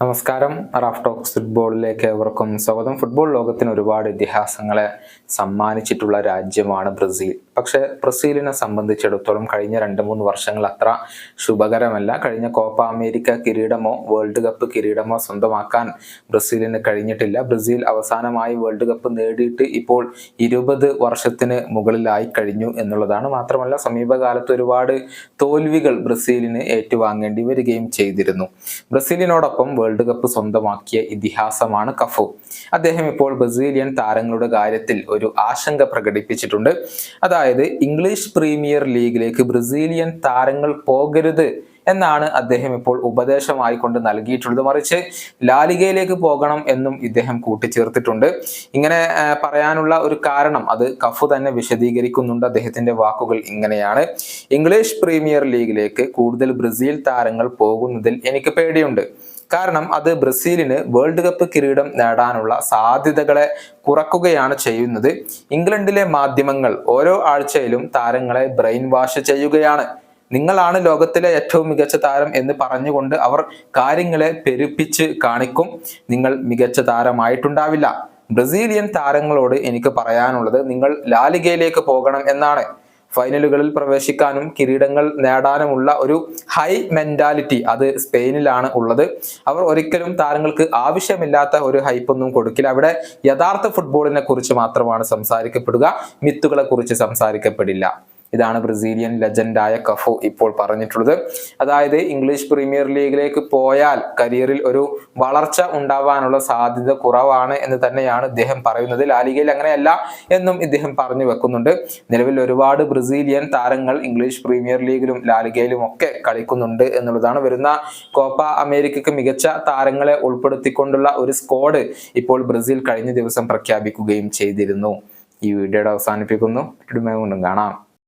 നമസ്കാരം. Raf talks ഫുട്ബോളിലേക്ക് ഏവർക്കും സ്വാഗതം. ഫുട്ബോൾ ലോകത്തിന് ഒരുപാട് ഇതിഹാസങ്ങളെ സമ്മാനിച്ചിട്ടുള്ള രാജ്യമാണ് ബ്രസീൽ. പക്ഷേ ബ്രസീലിനെ സംബന്ധിച്ചിടത്തോളം കഴിഞ്ഞ രണ്ട് മൂന്ന് വർഷങ്ങൾ അത്ര ശുഭകരമല്ല. കഴിഞ്ഞ കോപ്പ അമേരിക്ക കിരീടമോ വേൾഡ് കപ്പ് കിരീടമോ സ്വന്തമാക്കാൻ ബ്രസീലിന് കഴിഞ്ഞിട്ടില്ല. ബ്രസീൽ അവസാനമായി വേൾഡ് കപ്പ് നേടിയിട്ട് ഇപ്പോൾ ഇരുപത് വർഷത്തിന് മുകളിലായി കഴിഞ്ഞു എന്നുള്ളതാണ്. മാത്രമല്ല സമീപകാലത്ത് ഒരുപാട് തോൽവികൾ ബ്രസീലിന് ഏറ്റുവാങ്ങേണ്ടി വരികയും ചെയ്തിരുന്നു. ബ്രസീലിനോടൊപ്പം വേൾഡ് കപ്പ് സ്വന്തമാക്കിയ ഇതിഹാസമാണ് കഫു. അദ്ദേഹം ഇപ്പോൾ ബ്രസീലിയൻ താരങ്ങളുടെ കാര്യത്തിൽ ഒരു ആശങ്ക പ്രകടിപ്പിച്ചിട്ടുണ്ട്. അതായത് ഇംഗ്ലീഷ് പ്രീമിയർ ലീഗിലേക്ക് ബ്രസീലിയൻ താരങ്ങൾ പോകരുത് എന്നാണ് അദ്ദേഹം ഇപ്പോൾ ഉപദേശമായി കൊണ്ട് നൽകിയിട്ടുള്ളത്. മറിച്ച് ലാലികയിലേക്ക് പോകണം എന്നും ഇദ്ദേഹം കൂട്ടിച്ചേർത്തിട്ടുണ്ട്. ഇങ്ങനെ പറയാനുള്ള ഒരു കാരണം അത് കഫു തന്നെ വിശദീകരിക്കുന്നുണ്ട്. അദ്ദേഹത്തിന്റെ വാക്കുകൾ ഇങ്ങനെയാണ്. ഇംഗ്ലീഷ് പ്രീമിയർ ലീഗിലേക്ക് കൂടുതൽ ബ്രസീൽ താരങ്ങൾ പോകുന്നതിൽ എനിക്ക് പേടിയുണ്ട്. കാരണം അത് ബ്രസീലിന് വേൾഡ് കപ്പ് കിരീടം നേടാനുള്ള സാധ്യതകളെ കുറക്കുകയാണ് ചെയ്യുന്നത്. ഇംഗ്ലണ്ടിലെ മാധ്യമങ്ങൾ ഓരോ ആഴ്ചയിലും താരങ്ങളെ ബ്രെയിൻ വാഷ് ചെയ്യുകയാണ്. നിങ്ങളാണ് ലോകത്തിലെ ഏറ്റവും മികച്ച താരം എന്ന് പറഞ്ഞുകൊണ്ട് അവർ കാര്യങ്ങളെ പെരുപ്പിച്ച് കാണിക്കും. നിങ്ങൾ മികച്ച താരമായിട്ടുണ്ടാവില്ല. ബ്രസീലിയൻ താരങ്ങളോട് എനിക്ക് പറയാനുള്ളത് നിങ്ങൾ ലാലികയിലേക്ക് പോകണം എന്നാണ്. ഫൈനലുകളിൽ പ്രവേശിക്കാനും കിരീടങ്ങൾ നേടാനുമുള്ള ഒരു ഹൈ മെന്റാലിറ്റി അത് സ്പെയിനിലാണ് ഉള്ളത്. അവർ ഒരിക്കലും താരങ്ങൾക്ക് ആവശ്യമില്ലാത്ത ഒരു ഹൈപ്പൊന്നും കൊടുക്കില്ല. അവിടെ യഥാർത്ഥ ഫുട്ബോളിനെ കുറിച്ച് മാത്രമാണ് സംസാരിക്കപ്പെടുക. മിത്തുകളെ കുറിച്ച് സംസാരിക്കപ്പെടില്ല. ഇതാണ് ബ്രസീലിയൻ ലെജൻഡായ കഫു ഇപ്പോൾ പറഞ്ഞിട്ടുള്ളത്. അതായത് ഇംഗ്ലീഷ് പ്രീമിയർ ലീഗിലേക്ക് പോയാൽ കരിയറിൽ ഒരു വളർച്ച ഉണ്ടാവാനുള്ള സാധ്യത കുറവാണ് എന്ന് തന്നെയാണ് ഇദ്ദേഹം പറയുന്നത്. ലാലിഗയിൽ അങ്ങനെയല്ല എന്നും ഇദ്ദേഹം പറഞ്ഞു വെക്കുന്നുണ്ട്. നിലവിൽ ഒരുപാട് ബ്രസീലിയൻ താരങ്ങൾ ഇംഗ്ലീഷ് പ്രീമിയർ ലീഗിലും ലാലിഗയിലും ഒക്കെ കളിക്കുന്നുണ്ട് എന്നുള്ളതാണ്. വരുന്ന കോപ്പ അമേരിക്കക്ക് മികച്ച താരങ്ങളെ ഉൾപ്പെടുത്തിക്കൊണ്ടുള്ള ഒരു സ്ക്വാഡ് ഇപ്പോൾ ബ്രസീൽ കഴിഞ്ഞ ദിവസം പ്രഖ്യാപിക്കുകയും ചെയ്തിരുന്നു. ഈ വീഡിയോയുടെ അവസാനിപ്പിക്കുന്നു. കാണാം.